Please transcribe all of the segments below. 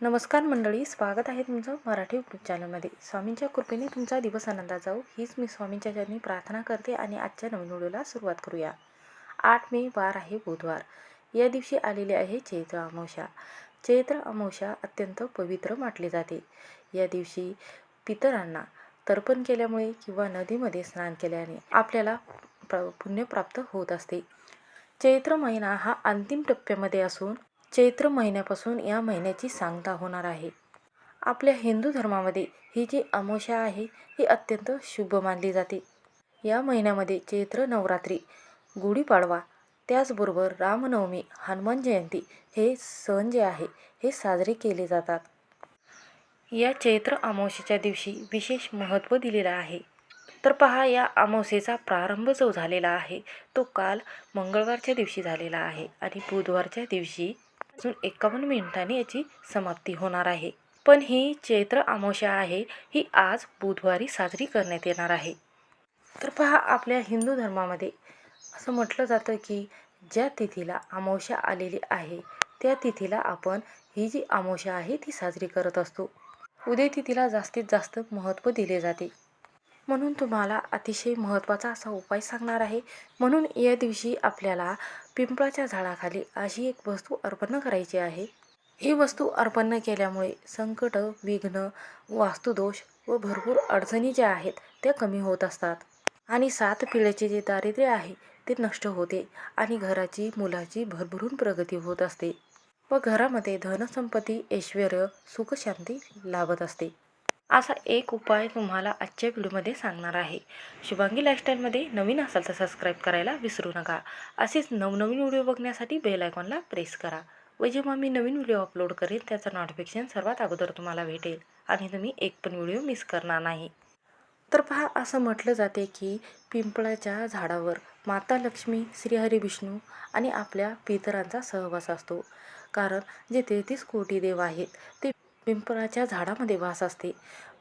नमस्कार मंडळी स्वागत आहे तुमचं मराठी यूट्यूब चॅनलमध्ये स्वामींच्या कृपेने तुमचा दिवस आनंदात जाऊ हीच मी स्वामींच्या चरणी प्रार्थना करते आणि आजच्या नवीन व्हिडिओला सुरुवात करूया. आठ मे वार आहे बुधवार. या दिवशी आलेले आहे चैत्र अमावस्या. चैत्र अमावस्या अत्यंत पवित्र म्हटले जाते. या दिवशी पितरांना तर्पण केल्यामुळे किंवा नदीमध्ये स्नान केल्याने आपल्याला प्र पुण्य प्राप्त होत असते. चैत्र महिना हा अंतिम टप्प्यामध्ये असून चैत्र महिन्यापासून या महिन्याची सांगता होणार आहे. आपल्या हिंदू धर्मामध्ये ही जी अमावस्या आहे ही अत्यंत शुभ मानली जाते. या महिन्यामध्ये चैत्र नवरात्री गुढीपाडवा त्याचबरोबर रामनवमी हनुमान जयंती हे सण जे आहे हे साजरे केले जातात. या चैत्र अमावस्येच्या दिवशी विशेष महत्त्व दिलेलं आहे. तर पहा या अमावस्येचा प्रारंभ जो झालेला आहे तो काल मंगळवारच्या दिवशी झालेला आहे आणि बुधवारच्या दिवशी अजून एकावन्न मिनिटांनी याची समाप्ती होणार आहे. पण ही चैत्र अमावस्या आहे ही आज बुधवारी साजरी करण्यात येणार आहे. तर पहा आपल्या हिंदू धर्मामध्ये असं म्हटलं जातं की ज्या तिथीला अमावस्या आलेली आहे त्या तिथीला आपण ही जी अमावस्या आहे ती साजरी करत असतो. उद्या तिथीला जास्तीत जास्त महत्त्व दिले जाते. म्हणून तुम्हाला अतिशय महत्त्वाचा असा उपाय सांगणार आहे. म्हणून या दिवशी आपल्याला पिंपळाच्या झाडाखाली अशी एक वस्तू अर्पण करायची आहे. ही वस्तू अर्पण केल्यामुळे संकट विघ्न वास्तुदोष व भरपूर अडचणी ज्या आहेत त्या कमी होत असतात. आणि सात पिढ्याचे जे दारिद्र्य आहे ते नष्ट होते आणि घराची मुलाची भरभरून प्रगती होत असते व घरामध्ये धनसंपत्ती ऐश्वर सुखशांती लाभत असते. असा एक उपाय तुम्हाला आजच्या व्हिडिओमध्ये सांगणार आहे. शुभांगी लाईफस्टाईलमध्ये नवीन असाल तर सबस्क्राईब करायला विसरू नका. असेच नवनवीन व्हिडिओ बघण्यासाठी बेल आयकॉनला प्रेस करा. व जेव्हा मी नवीन व्हिडिओ अपलोड करेन त्याचं नोटिफिकेशन सर्वात अगोदर तुम्हाला भेटेल. आणि तुम्ही एक पण व्हिडिओ मिस करणार नाही. तर पहा असं म्हटलं जाते की पिंपळाच्या झाडावर माता लक्ष्मी श्रीहरी विष्णू आणि आपल्या पितरांचा सहवास असतो. कारण जे तेहतीस कोटी देव आहेत ते पिंपळाच्या झाडामध्ये वास असते.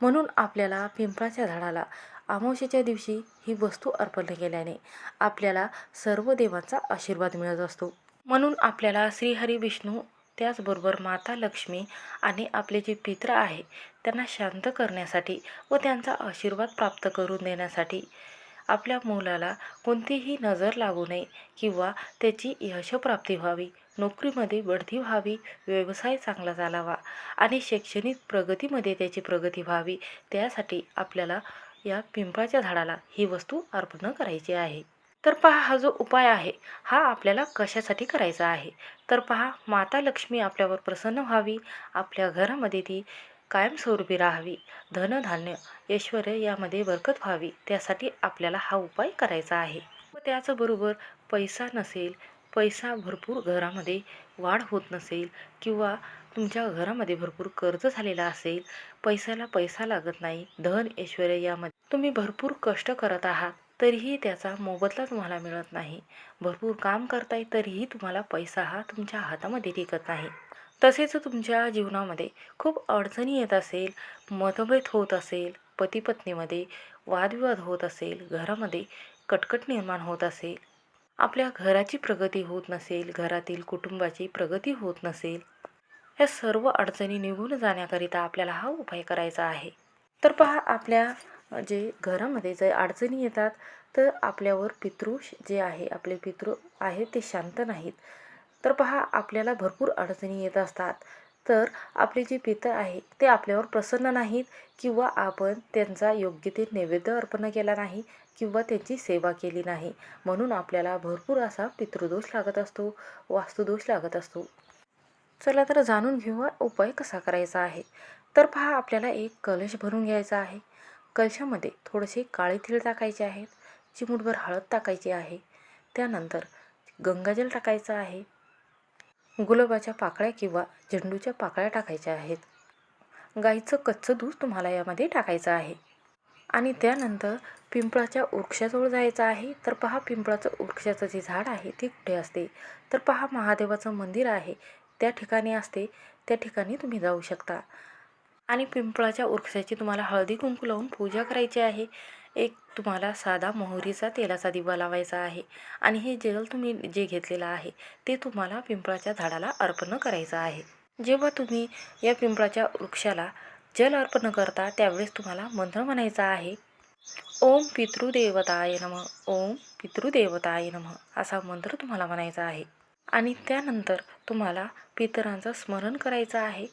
म्हणून आपल्याला पिंपळाच्या झाडाला अमावस्येच्या दिवशी ही वस्तू अर्पण केल्याने आपल्याला सर्व देवांचा आशीर्वाद मिळत असतो. म्हणून आपल्याला श्रीहरी विष्णू त्याचबरोबर माता लक्ष्मी आणि आपले जे पित्र आहे त्यांना शांत करण्यासाठी व त्यांचा आशीर्वाद प्राप्त करून देण्यासाठी आपल्या मुलाला कोणतीही नजर लागू नये किंवा त्याची यशप्राप्ती व्हावी. नोकरीमध्ये बढती व्हावी व्यवसाय चांगला चालावा आणि शैक्षणिक प्रगतीमध्ये त्याची प्रगती व्हावी त्यासाठी आपल्याला या पिंपळाच्या झाडाला ही वस्तू अर्पण करायची आहे. तर पहा हा जो उपाय आहे हा आपल्याला कशासाठी करायचा आहे? तर पहा माता लक्ष्मी आपल्यावर प्रसन्न व्हावी आपल्या घरामध्ये ती कायमस्वरूपी राहावी धनधान्य ऐश्वर यामध्ये बरकत व्हावी त्यासाठी आपल्याला हा उपाय करायचा आहे. व त्याचबरोबर पैसा नसेल पैसा भरपूर घरामध्ये वाढ होत नसेल किंवा तुमच्या घरामध्ये भरपूर कर्ज झालेला असेल पैशाला पैसा लागत नाही धन ऐश्वर यामध्ये तुम्ही भरपूर कष्ट करत आहात तरीही त्याचा मोबदला तुम्हाला मिळत नाही. भरपूर काम करताय तरीही तुम्हाला पैसा हा तुमच्या हातामध्ये टिकत नाही. तसेच तुमच्या जीवनामध्ये खूप अडचणी येत असेल मतभेद होत असेल पतीपत्नीमध्ये वादविवाद होत असेल घरामध्ये कटकट निर्माण होत असेल आपल्या घराची प्रगती होत नसेल घरातील कुटुंबाची प्रगती होत नसेल या सर्व अडचणी निघून जाण्याकरिता आपल्याला हा उपाय करायचा आहे. तर पहा आपल्या जे घरामध्ये जे अडचणी येतात तर आपल्यावर पितृ जे आहे आपले पितृ आहेत ते शांत नाहीत. तर पहा आपल्याला भरपूर अडचणी येत असतात. तर आपले जे पितर आहे ते आपल्यावर प्रसन्न नाहीत किंवा आपण त्यांचा योग्य ते नैवेद्य अर्पण केला नाही किंवा त्यांची सेवा केली नाही. म्हणून आपल्याला भरपूर असा पितृदोष लागत असतो वास्तुदोष लागत असतो. चला तर जाणून घेऊया उपाय कसा करायचा आहे. तर पहा आपल्याला एक कलश भरून घ्यायचा आहे. कलशामध्ये थोडेसे काळे तीळ टाकायचे आहेत चिमूटभर हळद टाकायची आहे. त्यानंतर गंगाजल टाकायचं आहे. गुलाबाच्या पाकळ्या किंवा झेंडूच्या पाकळ्या टाकायच्या आहेत. गाईचं कच्चं दूध तुम्हाला यामध्ये टाकायचं आहे. आणि त्यानंतर पिंपळाच्या वृक्षाजवळ जायचं आहे. तर पहा पिंपळाचं वृक्षाचं जे झाड आहे ते कुठे असते? तर पहा महादेवाचं मंदिर आहे. त्या ठिकाणी असते. त्या ठिकाणी तुम्ही जाऊ शकता. आणि पिंपळाच्या वृक्षाची तुम्हाला हळदी कुंकू लावून पूजा करायची आहे. एक तुम्हाला साधा मोहरीचा तेलाचा दिवा लावायचा आहे. आणि हे जेल तुम्ही जे घेतलेलं आहे ते तुम्हाला पिंपळाच्या झाडाला अर्पण करायचं आहे. जेव्हा तुम्ही या पिंपळाच्या वृक्षाला जल अर्पण करता त्यावेळेस तुम्हाला मंत्र म्हणायचा आहे. ओम पितृदेवताय नम ओम पितृदेवताय नम असा मंत्र तुम्हाला म्हणायचा आहे. आणि त्यानंतर तुम्हाला पितरांचं स्मरण करायचं आहे.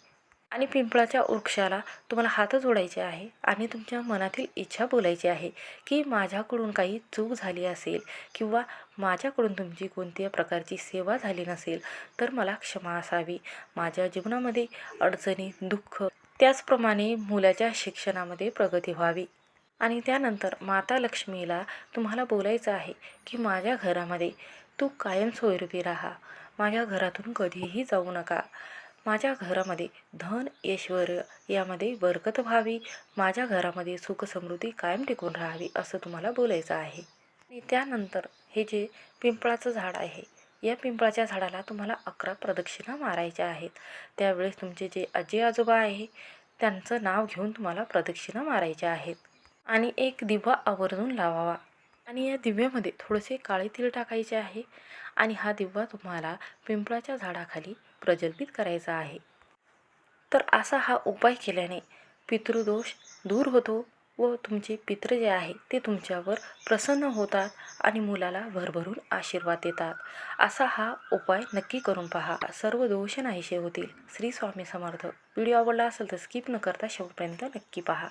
आणि पिंपळाच्या वृक्षाला तुम्हाला हात जोडायचे आहे आणि तुमच्या मनातील इच्छा बोलायची आहे की माझ्याकडून काही चूक झाली असेल किंवा माझ्याकडून तुमची कोणत्या प्रकारची सेवा झाली नसेल तर मला क्षमा असावी. माझ्या जीवनामध्ये अडचणी दुःख त्याचप्रमाणे मुलाच्या शिक्षणामध्ये प्रगती व्हावी. आणि त्यानंतर माता लक्ष्मीला तुम्हाला बोलायचं आहे की माझ्या घरामध्ये तू कायम कायमस्वरूपी राहा. माझ्या घरातून कधीही जाऊ नका. माझ्या घरामध्ये धन ऐश्वर यामध्ये बरकत व्हावी. माझ्या घरामध्ये सुखसमृद्धी कायम टिकून राहावी असं तुम्हाला बोलायचं आहे. आणि त्यानंतर हे जे पिंपळाचं झाड आहे या पिंपळाच्या झाडाला तुम्हाला अकरा प्रदक्षिणा मारायच्या आहेत. त्यावेळेस तुमचे जे आजी आजोबा आहे त्यांचं नाव घेऊन तुम्हाला प्रदक्षिणा मारायच्या आहेत. आणि एक दिवा आवर्जून लावावा. आणि या दिव्यामध्ये थोडेसे काळे तीळ टाकायचे आहे आणि हा दिवा तुम्हाला पिंपळाच्या झाडाखाली प्रज्वलित करायचा आहे. तर असा हा उपाय केल्याने पितृदोष दूर होतो व तुमचे पित्र जे आहे ते तुमच्यावर प्रसन्न होतात आणि मुलाला भरभरून आशीर्वाद देतात. असा हा उपाय नक्की करून पहा. सर्व दोष नाहीसे होतील. श्री स्वामी समर्थ. व्हिडिओ आवडला असेल तर स्किप न करता शेवटपर्यंत नक्की पहा.